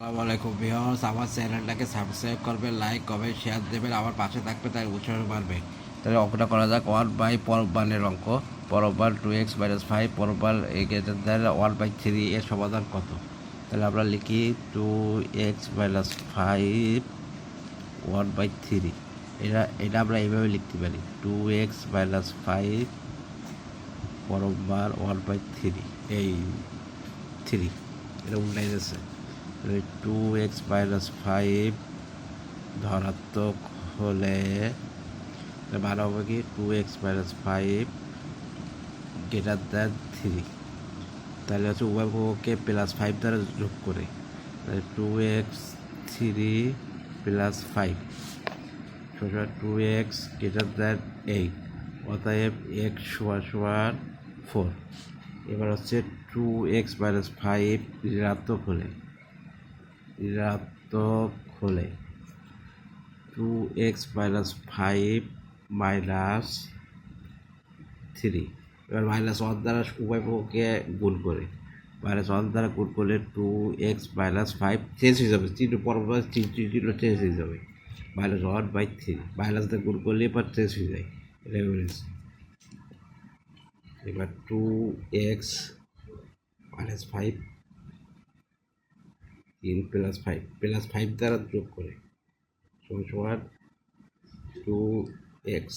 আসসালামু আলাইকুম ভিউয়ার্স, আমার চ্যানেলটাকে সাবস্ক্রাইব করবেন লাইক কমেন্ট শেয়ার দেবেন, আমার পাশে থাকবে তাই উৎসাহ বাড়বে। তাহলে অঙ্কটা করা যাক ওয়ান বাই পরবানের অঙ্ক। পরবান টু এক্স মাইনাস ফাইভ পরবান ওয়ান বাই থ্রি এর সমাধান কত? তাহলে আমরা লিখি two x minus five one by three এটা এটা আমরা এইভাবে লিখতে পারি। টু এক্স মাইনাস ফাইভ পরবার ওয়ান বাই থ্রি এই থ্রি এটা উল্টাই যাচ্ছে টু এক্স মাইনাস ফাইভ ধনাত্মক হলে মানে হবে কি? Two x minus five greater than three তাহলে হচ্ছে উভয় পক্ষকে প্লাস ফাইভ দ্বারা যোগ করে। Two x three plus five সমান two x greater than eight অতএব এক্স সমান সমান ফোর এবার হচ্ছে টু এক্স মাইনাস ফাইভ ঋণাত্মক হলে। ঋণাত্মক হলে two x minus five minus three এবার মাইনাস ওয়ান দ্বারা উভয় পক্ষকে গুণ করে। মাইনাস ওয়ান দ্বারা গুণ করলে two x minus five change হয়ে যাবে। তিন পরপর তিন তিনটা চেঞ্জ হয়ে যাবে। Minus one by three minus দিয়ে গুণ করলে এবার চেঞ্জ হয়ে যায়। এটা এবার টু এক্স মাইনাস ফাইভ তিন প্লাস ফাইভ প্লাস ফাইভ দ্বারা যোগ করে, সমান সমান টু এক্স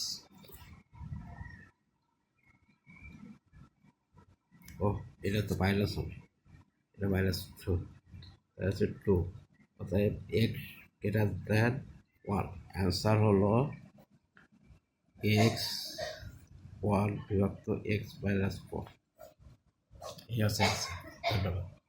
ও এটা তো মাইনাস হবে, এটা মাইনাস টু হচ্ছে টু অর্থাৎ এক্স এটা দেন ওয়ান অ্যান্সার হলো এক্স ওয়ান বিভক্ত এক্স মাইনাস ফোর এই হচ্ছে। ধন্যবাদ